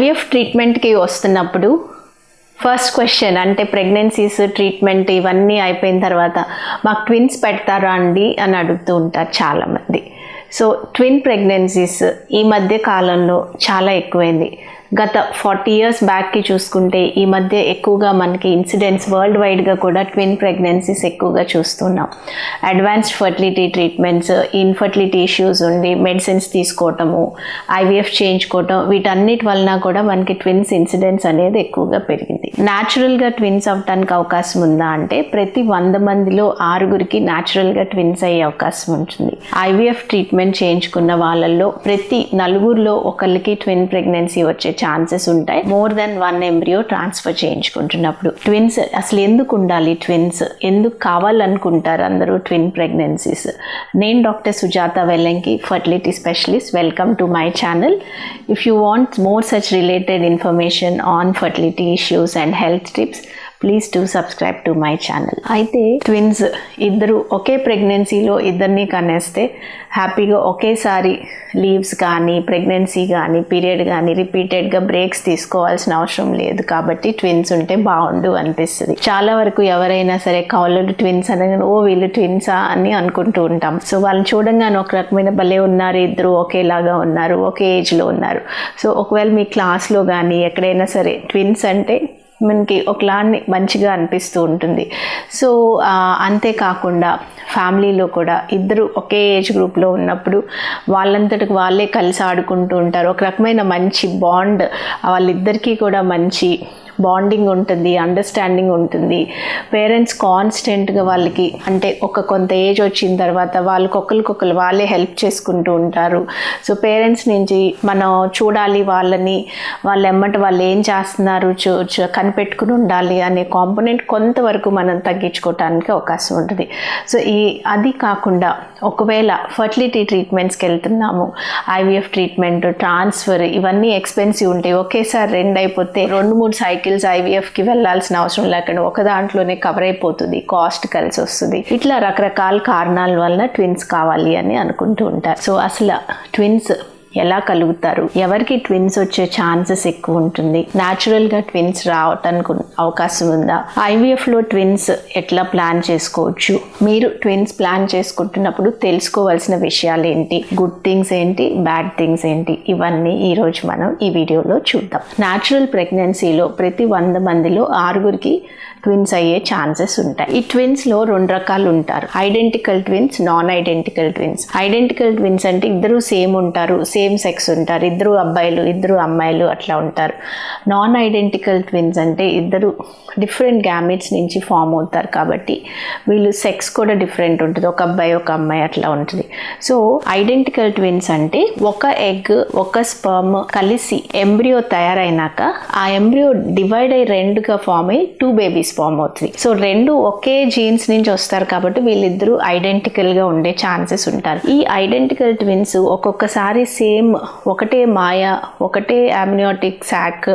IVF ట్రీట్మెంట్కి వస్తున్నప్పుడు first question అంటే ప్రెగ్నెన్సీస్ ట్రీట్మెంట్ ఇవన్నీ అయిపోయిన తర్వాత మాకు ట్విన్స్ పెడతారా అండి అని అడుగుతూ ఉంటారు చాలామంది. సో ట్విన్ ప్రెగ్నెన్సీస్ ఈ మధ్య కాలంలో చాలా ఎక్కువైంది. గత ఫార్టీ ఇయర్స్ బ్యాక్కి చూసుకుంటే ఈ మధ్య ఎక్కువగా మనకి ఇన్సిడెంట్స్ వరల్డ్ వైడ్గా కూడా ట్విన్ ప్రెగ్నెన్సీస్ ఎక్కువగా చూస్తున్నాం. Advanced fertility treatments infertility issues ఉండి మెడిసిన్స్ తీసుకోవటము ఐవీఎఫ్ చేయించుకోవటం వీటన్నిటి వలన కూడా మనకి ట్విన్స్ ఇన్సిడెంట్స్ అనేది ఎక్కువగా పెరిగింది. న్యాచురల్గా ట్విన్స్ అవ్వటానికి అవకాశం ఉందా అంటే ప్రతి వంద మందిలో ఆరుగురికి న్యాచురల్గా ట్విన్స్ అయ్యే అవకాశం ఉంటుంది. ఐవీఎఫ్ ట్రీట్మెంట్ చేయించుకున్న వాళ్ళల్లో ప్రతి నలుగురిలో ఒకరికి ట్విన్ ప్రెగ్నెన్సీ వచ్చే ఛాన్సెస్ ఉంటాయి. More then one embryo transfer చేయించుకుంటున్నప్పుడు. Twins అసలు ఎందుకు ఉండాలి? ట్విన్స్ ఎందుకు కావాలనుకుంటారు అందరూ ట్విన్ ప్రెగ్నెన్సీస్ నేను doctor Sujatha Vellanki fertility specialist welcome to my channel if you want more such related information on fertility issues and health tips please to subscribe to my channel అయితే twins ఇద్దరు ఒకే ప్రెగ్నెన్సీలో ఇద్దరిని కనేస్తే హ్యాపీగా ఒకేసారి leaves కానీ pregnancy కానీ period కానీ రిపీటెడ్గా బ్రేక్స్ తీసుకోవాల్సిన అవసరం లేదు. కాబట్టి ట్విన్స్ ఉంటే బాగుండు అనిపిస్తుంది. చాలా వరకు ఎవరైనా సరే కౌలలు ట్విన్స్ అనగానే ఓ వీళ్ళు ట్విన్సా అని అనుకుంటూ ఉంటాం. సో వాళ్ళని చూడంగానే ఒక రకమైన భలే ఉన్నారు ఇద్దరు ఒకేలాగా ఉన్నారు ఒకే ఏజ్లో ఉన్నారు. సో ఒకవేళ మీ క్లాస్లో కానీ ఎక్కడైనా సరే ట్విన్స్ అంటే మనకి ఒకలాన్ని మంచిగా అనిపిస్తూ ఉంటుంది. సో అంతేకాకుండా ఫ్యామిలీలో కూడా ఇద్దరు ఒకే ఏజ్ గ్రూప్లో ఉన్నప్పుడు వాళ్ళంతటికి వాళ్ళే కలిసి ఆడుకుంటూ ఉంటారు. ఒక రకమైన మంచి బాండ్ వాళ్ళిద్దరికీ కూడా మంచి బాండింగ్ ఉంటుంది అండర్స్టాండింగ్ ఉంటుంది. పేరెంట్స్ కాన్స్టెంట్గా వాళ్ళకి అంటే ఒక కొంత ఏజ్ వచ్చిన తర్వాత వాళ్ళకి ఒకరికొకరు వాళ్ళే హెల్ప్ చేసుకుంటూ ఉంటారు. సో పేరెంట్స్ నుంచి మనం చూడాలి వాళ్ళని వాళ్ళు ఎమ్మట వాళ్ళు ఏం చేస్తున్నారు చూ కనిపెట్టుకుని ఉండాలి అనే కాంపోనెంట్ కొంతవరకు మనం తగ్గించుకోవటానికి అవకాశం ఉంటుంది. సో ఈ అది కాకుండా ఒకవేళ ఫర్టిలిటీ ట్రీట్మెంట్స్కి వెళ్తున్నాము ఐవీఎఫ్ ట్రీట్మెంట్ ట్రాన్స్ఫర్ ఇవన్నీ ఎక్స్పెన్సివ్ ఉంటాయి. ఒకేసారి రెండు అయిపోతే రెండు మూడు సైకిల్ సైకిల్స్ ఐవీఎఫ్కి వెళ్ళాల్సిన అవసరం లేకుండా ఒక దాంట్లోనే కవర్ అయిపోతుంది. కాస్ట్ కలిసి వస్తుంది. ఇట్లా రకరకాల కారణాల వలన ట్విన్స్ కావాలి అని అనుకుంటూ ఉంటారు. సో అసలు ట్విన్స్ ఎలా కలుగుతారు? ఎవరికి ట్విన్స్ వచ్చే ఛాన్సెస్ ఎక్కువ ఉంటుంది? న్యాచురల్గా ట్విన్స్ రావటానికి అవకాశం ఉందా? ఐవీఎఫ్లో ట్విన్స్ ఎట్లా ప్లాన్ చేసుకోవచ్చు? మీరు ట్విన్స్ ప్లాన్ చేసుకుంటున్నప్పుడు తెలుసుకోవాల్సిన విషయాలు ఏంటి? గుడ్ థింగ్స్ ఏంటి? బ్యాడ్ థింగ్స్ ఏంటి? ఇవన్నీ ఈరోజు మనం ఈ వీడియోలో చూద్దాం. న్యాచురల్ ప్రెగ్నెన్సీలో ప్రతి వంద మందిలో ఆరుగురికి ట్విన్స్ అయ్యే ఛాన్సెస్ ఉంటాయి. ఈ ట్విన్స్లో రెండు రకాలు ఉంటారు. Identical twins non identical twins identical twins అంటే ఇద్దరు సేమ్ ఉంటారు సేమ్ సెక్స్ ఉంటారు. ఇద్దరు అబ్బాయిలు ఇద్దరు అమ్మాయిలు అట్లా ఉంటారు. నాన్ ఐడెంటికల్ ట్విన్స్ అంటే ఇద్దరు డిఫరెంట్ గ్యామెట్స్ నుంచి ఫామ్ అవుతారు కాబట్టి వీళ్ళు సెక్స్ కూడా డిఫరెంట్ ఉంటుంది. ఒక అబ్బాయి ఒక అమ్మాయి అట్లా ఉంటుంది. సో ఐడెంటికల్ ట్విన్స్ అంటే ఒక ఎగ్ ఒక స్పర్మ్ కలిసి ఎంబ్రియో తయారైనాక ఆ ఎంబ్రియో డివైడ్ అయ్యి రెండుగా ఫామ్ అయ్యి టూ బేబీస్ ఫామ్ అవుతుంది. సో రెండు ఒకే జీన్స్ నుంచి వస్తారు కాబట్టి వీళ్ళిద్దరూ ఐడెంటికల్గా ఉండే ఛాన్సెస్ ఉంటారు. ఈ ఐడెంటికల్ ట్విన్స్ ఒక్కొక్కసారి సేమ్ ఒకటే మాయ ఒకటే అమ్నియోటిక్ శాక్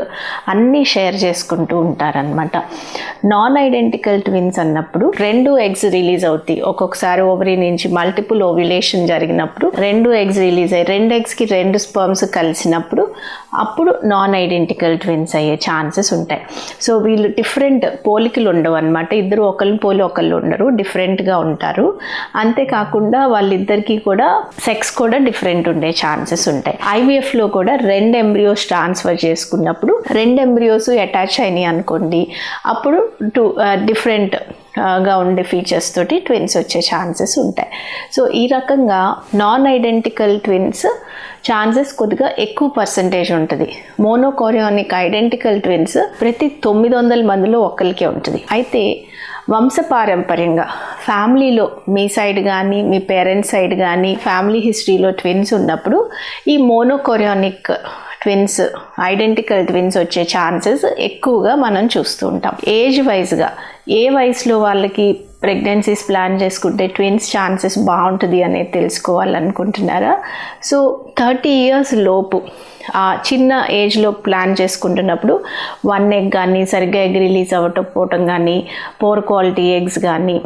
అన్నీ షేర్ చేసుకుంటూ ఉంటారనమాట నాన్ ఐడెంటికల్ ట్విన్స్ అన్నప్పుడు రెండు ఎగ్స్ రిలీజ్ అవుతాయి. ఒక్కొక్కసారి ఓవరీ నుంచి మల్టిపుల్ ఓవ్యులేషన్ జరిగినప్పుడు రెండు ఎగ్స్ రిలీజ్ అయ్యి రెండు ఎగ్స్కి రెండు స్పర్మ్స్ కలిసినప్పుడు అప్పుడు నాన్ ఐడెంటికల్ ట్విన్స్ అయ్యే ఛాన్సెస్ ఉంటాయి. సో వీళ్ళు డిఫరెంట్ పోలికలు ఉండవు అనమాట ఇద్దరు ఒకరిని పోలి ఒకళ్ళు ఉండరు డిఫరెంట్గా ఉంటారు. అంతేకాకుండా వాళ్ళిద్దరికీ కూడా సెక్స్ కూడా డిఫరెంట్ ఉండే ఛాన్సెస్ ఉంటాయి. ఐవీఎఫ్లో కూడా రెండు ఎంబ్రియోస్ ట్రాన్స్ఫర్ చేసుకున్నప్పుడు రెండు ఎంబ్రియోస్ అటాచ్ అయినాయి అనుకోండి. అప్పుడు టూ డిఫరెంట్ uh, గా ఉండే ఫీచర్స్ తోటి ట్విన్స్ వచ్చే ఛాన్సెస్ ఉంటాయి. సో ఈ రకంగా నాన్ ఐడెంటికల్ ట్విన్స్ ఛాన్సెస్ కొద్దిగా ఎక్కువ పర్సంటేజ్ ఉంటుంది. మోనోకోరియానిక్ ఐడెంటికల్ ట్విన్స్ ప్రతి తొమ్మిది వందల మందిలో ఒక్కరికే ఉంటుంది. అయితే వంశపారంపర్యంగా ఫ్యామిలీలో మీ సైడ్ కానీ మీ పేరెంట్స్ సైడ్ కానీ ఫ్యామిలీ హిస్టరీలో ట్విన్స్ ఉన్నప్పుడు ఈ మోనోకోరియానిక్ ట్విన్స్ ఐడెంటికల్ ట్విన్స్ వచ్చే ఛాన్సెస్ ఎక్కువగా మనం చూస్తూ ఉంటాం. ఏజ్ వైజ్గా ఏ వయసులో వాళ్ళకి ప్రెగ్నెన్సీస్ ప్లాన్ చేసుకుంటే ట్విన్స్ ఛాన్సెస్ బాగుంటుంది అనేది తెలుసుకోవాలనుకుంటున్నారా? సో థర్టీ ఇయర్స్ లోపు చిన్న ఏజ్లో ప్లాన్ చేసుకుంటున్నప్పుడు వన్ ఎగ్ కానీ సరిగ్గా ఎగ్ రిలీజ్ అవ్వకపోవటం కానీ పోర్ క్వాలిటీ ఎగ్స్ కానీ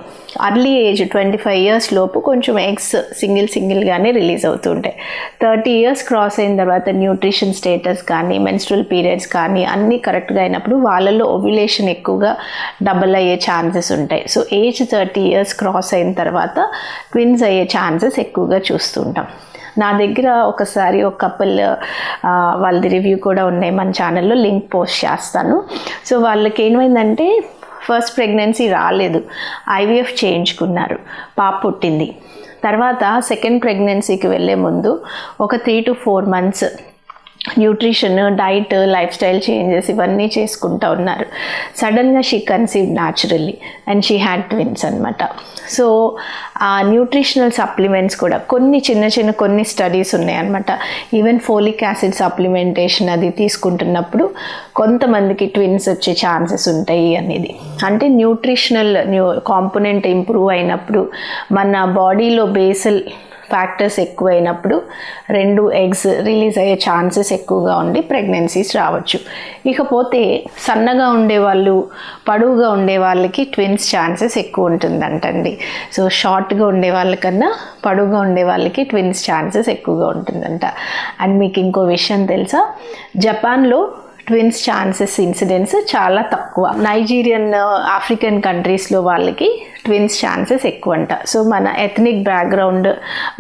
early age twenty five years లోపు కొంచెం ఎగ్స్ సింగిల్ సింగిల్గానే రిలీజ్ అవుతుంటాయి థర్టీ ఇయర్స్ క్రాస్ అయిన తర్వాత న్యూట్రిషన్ స్టేటస్ కానీ మెన్స్ట్రల్ పీరియడ్స్ కానీ అన్నీ కరెక్ట్గా అయినప్పుడు వాళ్ళలో ఓవ్యులేషన్ ఎక్కువగా డబల్ అయ్యే ఛాన్సెస్ ఉంటాయి. So age thirty years cross అయిన తర్వాత ట్విన్స్ అయ్యే ఛాన్సెస్ ఎక్కువగా చూస్తుంటాం నా దగ్గర ఒకసారి ఒక కపుల్ వాళ్ళది రివ్యూ కూడా ఉన్నాయి మన ఛానల్లో లింక్ పోస్ట్ చేస్తాను. సో వాళ్ళకి ఏమైందంటే ఫస్ట్ ప్రెగ్నెన్సీ రాలేదు. ఐవీఎఫ్ చేయించుకున్నారు. పాప పుట్టింది. తర్వాత సెకండ్ ప్రెగ్నెన్సీకి వెళ్ళే ముందు ఒక three to four months nutrition diet life style changes ఇవన్నీ చేసుకుంటూ ఉన్నారు. సడన్గా she conceive naturally and she had twins అనమాట సో ఆ న్యూట్రిషనల్ సప్లిమెంట్స్ కూడా కొన్ని చిన్న చిన్న కొన్ని స్టడీస్ ఉన్నాయన్నమాట ఈవెన్ ఫోలిక్ యాసిడ్ సప్లిమెంటేషన్ అది తీసుకుంటున్నప్పుడు కొంతమందికి ట్విన్స్ వచ్చే ఛాన్సెస్ ఉంటాయి అనేది. అంటే న్యూట్రిషనల్ న్యూ కాంపోనెంట్ ఇంప్రూవ్ అయినప్పుడు మన బాడీలో బేసల్ ఫ్యాక్టర్స్ ఎక్కువైనప్పుడు రెండు ఎగ్స్ రిలీజ్ అయ్యే ఛాన్సెస్ ఎక్కువగా ఉండి ప్రెగ్నెన్సీస్ రావచ్చు. ఇకపోతే సన్నగా ఉండేవాళ్ళు పడువుగా ఉండే వాళ్ళకి ట్విన్స్ ఛాన్సెస్ ఎక్కువ ఉంటుందంటండి. సో షార్ట్గా ఉండే వాళ్ళకన్నా పడువుగా ఉండే వాళ్ళకి ట్విన్స్ ఛాన్సెస్ ఎక్కువగా ఉంటుందంట. అండ్ మీకు ఇంకో విషయం తెలుసా? జపాన్లో ట్విన్స్ ఛాన్సెస్ ఇన్సిడెంట్స్ చాలా తక్కువ. నైజీరియన్ ఆఫ్రికన్ కంట్రీస్లో వాళ్ళకి ట్విన్స్ ఛాన్సెస్ ఎక్కువ అంట సో మన ఎథనిక్ బ్యాక్గ్రౌండ్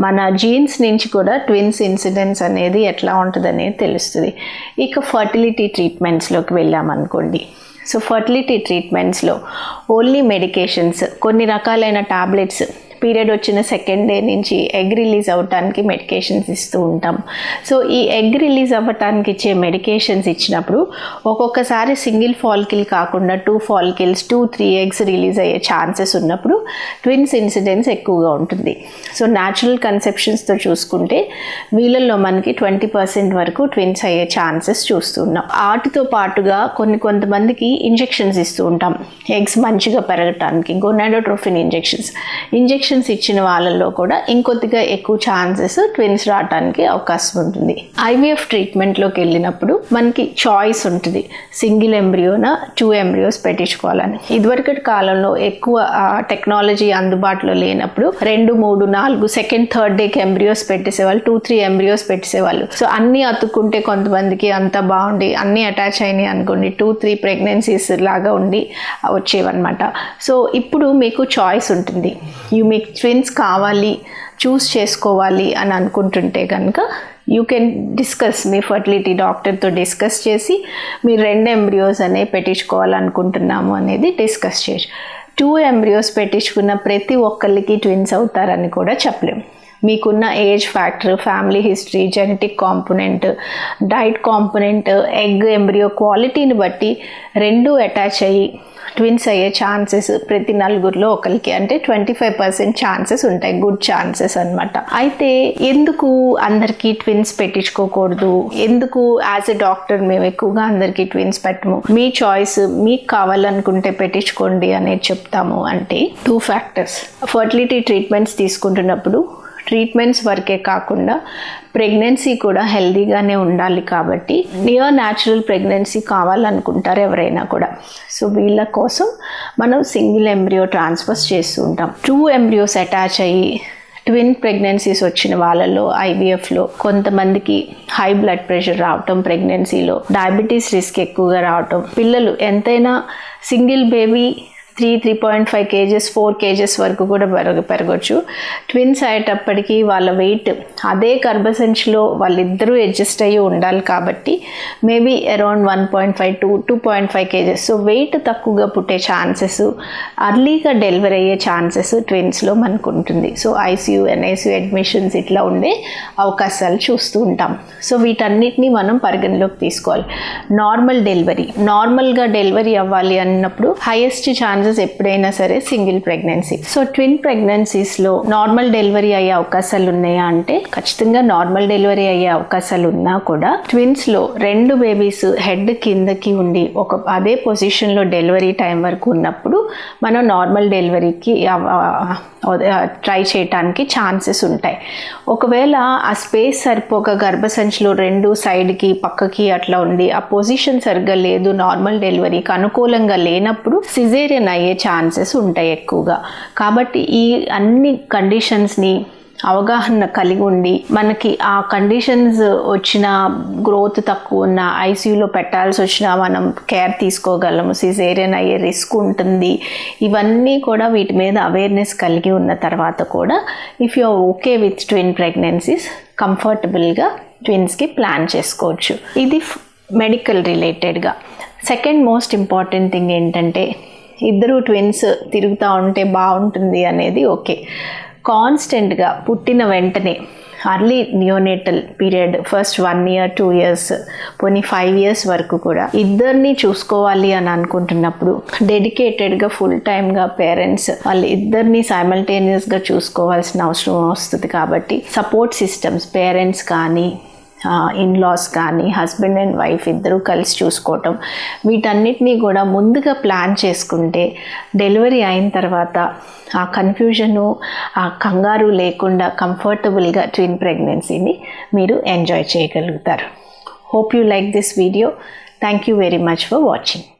మన జీన్స్ నుంచి కూడా ట్విన్స్ ఇన్సిడెంట్స్ అనేది ఎట్లా ఉంటుంది అనేది తెలుస్తుంది. ఇక ఫర్టిలిటీ ట్రీట్మెంట్స్లోకి వెళ్ళామనుకోండి. సో ఫర్టిలిటీ ట్రీట్మెంట్స్లో ఓన్లీ మెడికేషన్స్ కొన్ని రకాలైన టాబ్లెట్స్ పీరియడ్ వచ్చిన సెకండ్ డే నుంచి ఎగ్ రిలీజ్ అవ్వటానికి మెడికేషన్స్ ఇస్తూ ఉంటాం. సో ఈ ఎగ్ రిలీజ్ అవ్వటానికి ఇచ్చే మెడికేషన్స్ ఇచ్చినప్పుడు ఒక్కొక్కసారి సింగిల్ ఫాల్కిల్ కాకుండా two follicles two three eggs release అయ్యే ఛాన్సెస్ ఉన్నప్పుడు ట్విన్స్ ఇన్సిడెన్స్ ఎక్కువగా ఉంటుంది. సో న్యాచురల్ కన్సెప్షన్స్తో చూసుకుంటే వీళ్ళల్లో మనకి ట్వంటీ పర్సెంట్ వరకు ట్విన్స్ అయ్యే ఛాన్సెస్ చూస్తున్నాం. వాటితో పాటుగా కొన్ని కొంతమందికి ఇంజెక్షన్స్ ఇస్తూ ఉంటాం. ఎగ్స్ మంచిగా పెరగటానికి గొనాడోట్రోఫిన్ ఇంజెక్షన్స్ ఇంజెక్షన్ ఇంజెక్షన్స్ ఇచ్చిన వాళ్ళల్లో కూడా ఇంకొద్దిగా ఎక్కువ ఛాన్సెస్ ట్విన్స్ రావడానికి అవకాశం ఉంటుంది. ఐవీఎఫ్ ట్రీట్మెంట్లోకి వెళ్ళినప్పుడు మనకి చాయిస్ ఉంటుంది. సింగిల్ ఎంబ్రియోనా టూ ఎంబ్రియోస్ పెట్టించుకోవాలని. ఇదివరకటి కాలంలో ఎక్కువ టెక్నాలజీ అందుబాటులో లేనప్పుడు రెండు మూడు నాలుగు సెకండ్ థర్డ్ డేకి ఎంబ్రియోస్ పెట్టేసేవాళ్ళు టూ త్రీ ఎంబ్రియోస్ పెట్టేసేవాళ్ళు. సో అన్నీ అతుక్కుంటే కొంతమందికి అంత బాగుండి అన్నీ అటాచ్ అయినాయి అనుకోండి టూ త్రీ ప్రెగ్నెన్సీస్ లాగా ఉండి వచ్చేవన్నమాట. సో ఇప్పుడు మీకు చాయిస్ ఉంటుంది. యూ మీకు ట్విన్స్ కావాలి చూస్ చేసుకోవాలి అని అనుకుంటుంటే కనుక యూ కెన్ డిస్కస్ మీ ఫర్టిలిటీ డాక్టర్తో డిస్కస్ చేసి మీరు రెండు ఎంబ్రియోస్ అనేవి పెట్టించుకోవాలనుకుంటున్నాము అనేది డిస్కస్ చేసి. టూ ఎంబ్రియోస్ పెట్టించుకున్న ప్రతి ఒక్కరికి ట్విన్స్ అవుతారని కూడా చెప్పలేము. మీకున్న age factor family history genetic component diet component egg embryo క్వాలిటీని బట్టి రెండు అటాచ్ అయ్యి ట్విన్స్ అయ్యే ఛాన్సెస్ ప్రతి నలుగురిలో ఒకరికి అంటే ట్వంటీ ఫైవ్ పర్సెంట్ ఛాన్సెస్ ఉంటాయి గుడ్ ఛాన్సెస్ అనమాట అయితే ఎందుకు అందరికీ ట్విన్స్ పెట్టించుకోకూడదు? ఎందుకు యాజ్ ఎ డాక్టర్ మేము ఎక్కువగా అందరికీ ట్విన్స్ పెట్టము? మీ చాయిస్ మీకు కావాలనుకుంటే పెట్టించుకోండి అనేది చెప్తాము. అంటే టూ ఫ్యాక్టర్స్ ఫర్టిలిటీ ట్రీట్మెంట్స్ తీసుకుంటున్నప్పుడు ట్రీట్మెంట్స్ వరకే కాకుండా ప్రెగ్నెన్సీ కూడా హెల్దీగానే ఉండాలి కాబట్టి నియర్ న్యాచురల్ ప్రెగ్నెన్సీ కావాలనుకుంటారు ఎవరైనా కూడా. సో వీళ్ళ కోసం మనం సింగిల్ ఎంబ్రియో ట్రాన్స్ఫర్స్ చేస్తూ ఉంటాం. టూ ఎంబ్రియోస్ అటాచ్ అయ్యి ట్విన్ ప్రెగ్నెన్సీస్ వచ్చిన వాళ్ళలో ఐవీఎఫ్లో కొంతమందికి హై బ్లడ్ ప్రెషర్ రావటం ప్రెగ్నెన్సీలో డయాబెటీస్ రిస్క్ ఎక్కువగా రావటం పిల్లలు ఎంతైనా single baby three three point five kgs four kgs వరకు కూడా పెరగ పెరగచ్చు. ట్విన్స్ అయ్యేటప్పటికి వాళ్ళ వెయిట్ అదే గర్భసంచిలో వాళ్ళిద్దరూ అడ్జస్ట్ అయ్యి ఉండాలి కాబట్టి maybe around one point five two two point five kgs. So weight తక్కువగా పుట్టే ఛాన్సెస్ అర్లీగా డెలివరీ అయ్యే ఛాన్సెస్ ట్విన్స్లో మనకు ఉంటుంది సో ఐసీయూ ఎన్ఐసీయూ అడ్మిషన్స్ ఇట్లా ఉండే అవకాశాలు చూస్తూ ఉంటాం. సో వీటన్నిటిని మనం పరిగణలోకి తీసుకోవాలి. నార్మల్ డెలివరీ నార్మల్గా డెలివరీ అవ్వాలి అన్నప్పుడు హైయెస్ట్ ఛాన్సెస్ ఛాన్సెస్ ఎప్పుడైనా సరే సింగిల్ ప్రెగ్నెన్సీ. సో ట్విన్ ప్రెగ్నెన్సీస్లో నార్మల్ డెలివరీ అయ్యే అవకాశాలు ఉన్నాయా అంటే ఖచ్చితంగా నార్మల్ డెలివరీ అయ్యే అవకాశాలు ఉన్నా కూడా ట్విన్స్లో రెండు బేబీస్ హెడ్ కిందకి ఉండి ఒక అదే పొజిషన్లో డెలివరీ టైం వరకు ఉన్నప్పుడు మనం నార్మల్ డెలివరీకి ట్రై చేయటానికి ఛాన్సెస్ ఉంటాయి. ఒకవేళ ఆ స్పేస్ సరిపోక గర్భసంచిలో రెండు సైడ్కి పక్కకి అట్లా ఉండి ఆ పొజిషన్ సరిగ్గా లేదు నార్మల్ డెలివరీకి అనుకూలంగా లేనప్పుడు సిజేరియన్ అయ్యే ఛాన్సెస్ ఉంటాయి ఎక్కువగా. కాబట్టి ఈ అన్ని కండిషన్స్ని అవగాహన కలిగి ఉండి మనకి ఆ కండిషన్స్ వచ్చిన గ్రోత్ తక్కువ ఉన్న ఐసీయూలో పెట్టాల్సి వచ్చినా మనం కేర్ తీసుకోగలము సిజేరియన్ అయ్యే రిస్క్ ఉంటుంది. ఇవన్నీ కూడా వీటి మీద అవేర్నెస్ కలిగి ఉన్న తర్వాత కూడా if you okay with twin pregnancies కంఫర్టబుల్గా ట్విన్స్కి ప్లాన్ చేసుకోవచ్చు. ఇది మెడికల్ రిలేటెడ్గా సెకండ్ మోస్ట్ ఇంపార్టెంట్ థింగ్ ఏంటంటే ఇద్దరు ట్విన్స్ తిరుగుతూ ఉంటే బాగుంటుంది అనేది ఓకే. కాన్స్టెంట్గా పుట్టిన వెంటనే early neonatal period first one year two years పోనీ ఫైవ్ ఇయర్స్ వరకు కూడా ఇద్దరిని చూసుకోవాలి అని అనుకుంటున్నప్పుడు డెడికేటెడ్గా ఫుల్ టైమ్గా పేరెంట్స్ వాళ్ళు ఇద్దరిని సైమల్టేనియస్గా చూసుకోవాల్సిన అవసరం వస్తుంది కాబట్టి సపోర్ట్ సిస్టమ్స్ పేరెంట్స్ కానీ ఇన్లాస్ కానీ హస్బెండ్ అండ్ వైఫ్ ఇద్దరూ కలిసి చూసుకోవటం వీటన్నిటినీ కూడా ముందుగా ప్లాన్ చేసుకుంటే డెలివరీ అయిన తర్వాత ఆ కన్ఫ్యూజను ఆ కంగారు లేకుండా కంఫర్టబుల్గా ట్విన్ ప్రెగ్నెన్సీని మీరు ఎంజాయ్ చేయగలుగుతారు. Hope you like this video thank you very much for watching